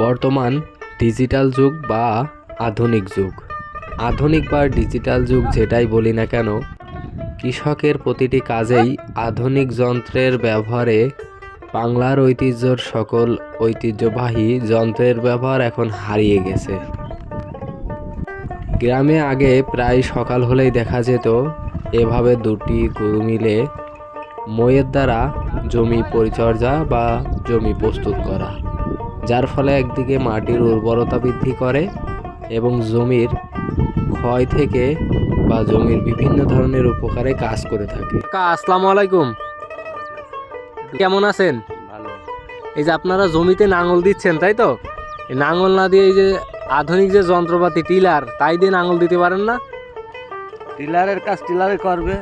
বর্তমান ডিজিটাল যুগ বা আধুনিক যুগ। আধুনিক বা ডিজিটাল যুগ যেটাই বলি না কেন, কৃষকের প্রতিটি কাজেই আধুনিক যন্ত্রের ব্যবহারে বাংলার ঐতিহ্যর সকল ঐতিহ্যবাহী যন্ত্রের ব্যবহার এখন হারিয়ে গেছে। গ্রামে আগে প্রায় সকাল হলেই দেখা যেত, এভাবে দুটি গরু মিলে মইয়ের দ্বারা জমি পরিচর্যা বা জমি প্রস্তুত করা। যার ফলে একদিকে মাটির উর্বরতা বৃদ্ধি করে এবং জমির ক্ষয় থেকে বা জমির বিভিন্ন ধরনের উপকারে কাজ করে থাকে। আসসালামু আলাইকুম। কেমন আছেন? ভালো। এই যে আপনারা জমিতে নাঙল দিচ্ছেন তাই তো? নাঙল না দিয়ে এই যে আধুনিক যে যন্ত্রপাতি টিলার তাই দিয়ে নাঙল দিতে পারেন না? টিলারের কাজ টিলারে করবে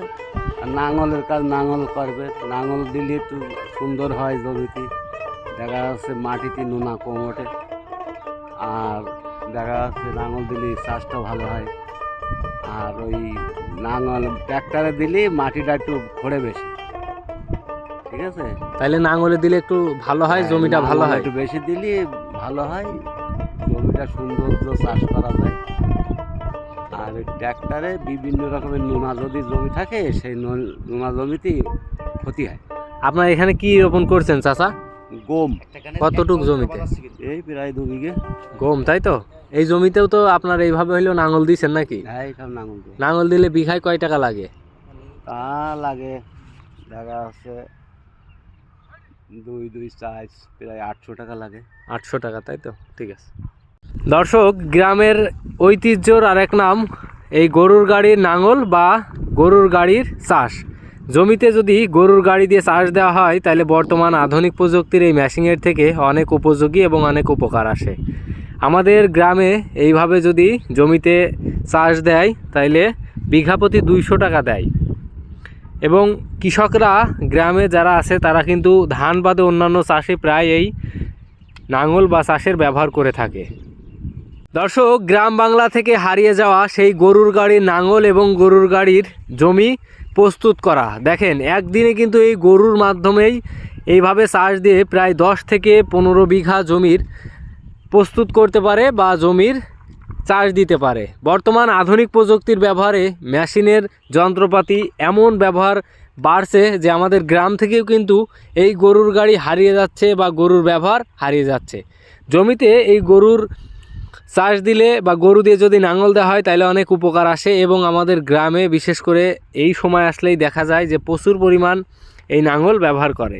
আর নাঙলের কাজ নাঙল করবে। নাঙল দিলে একটু সুন্দর হয় জমিতে। দেখা যাচ্ছে মাটিতে নোনা কম ওঠে আর দেখা যাচ্ছে নাঙল দিলে চাষটা ভালো হয়। আর ওই নাঙল ট্র্যাক্টরে দিলে মাটিটা একটু খড়ে বেশি। ঠিক আছে? তাহলে নাঙলে দিলে একটু ভালো হয় জমিটা ভালো হয়। একটু বেশি দিলে ভালো হয় জমিটা সৌন্দর্য চাষ করা যায়। আর ট্র্যাক্টরে বিভিন্ন রকমের নোনা যদি জমি থাকে সেই নোনা জমিতে ক্ষতি হয়। আপনার এখানে কি রোপণ করছেন চাচা? গম। কতটুক জমিতে? এই প্রায় দু বিঘে। গম তাই তো? এই জমিতেও তো আপনার এইভাবে হইলেও নাঙল দিছেন নাকি? হ্যাঁ নাঙল দিয়ে। নাঙল দিলে বিঘায় কয় টাকা লাগে? তা লাগে দেখা যাচ্ছে দুই দুই চার প্রায় আটশো টাকা লাগে। আটশো টাকা তাই তো? ঠিক আছে। দর্শক গ্রামের ঐতিহ্যর আরেক নাম এই গরুর গাড়ির নাঙল বা গরুর গাড়ির চাষ। জমিতে যদি গরুর গাড়ি দিয়ে চাষ দেওয়া হয়, তাহলে বর্তমান আধুনিক প্রযুক্তির এই মেশিনের থেকে অনেক উপযোগী এবং অনেক উপকার আসে। আমাদের গ্রামে এইভাবে যদি জমিতে চাষ দেয় তাইলে বিঘা প্রতি দুইশো টাকা দেয়। এবং কৃষকরা গ্রামে যারা আছে, তারা কিন্তু ধান বাদে অন্যান্য চাষে প্রায় এই নাঙল বা চাষের ব্যবহার করে থাকে। দর্শক, গ্রাম বাংলা থেকে হারিয়ে যাওয়া সেই গরুর গাড়ির নাঙল এবং গরুর গাড়ির জমি প্রস্তুত করা। দেখেন, একদিনে কিন্তু এই গরুর মাধ্যমেই এইভাবে চাষ দিয়ে প্রায় দশ থেকে পনেরো বিঘা জমির প্রস্তুত করতে পারে বা জমির চাষ দিতে পারে। বর্তমান আধুনিক প্রযুক্তির ব্যবহারে মেশিনের যন্ত্রপাতি এমন ব্যবহার বাড়ছে যে আমাদের গ্রাম থেকেও কিন্তু এই গরুর গাড়ি হারিয়ে যাচ্ছে বা গরুর ব্যবহার হারিয়ে যাচ্ছে। জমিতে এই গরুর চাষ দিলে বা গরু দিয়ে যদি নাঙল দেওয়া হয় তাহলে অনেক উপকার আসে এবং আমাদের গ্রামে বিশেষ করে এই সময় আসলেই দেখা যায় যে প্রচুর পরিমাণ এই নাঙল ব্যবহার করে।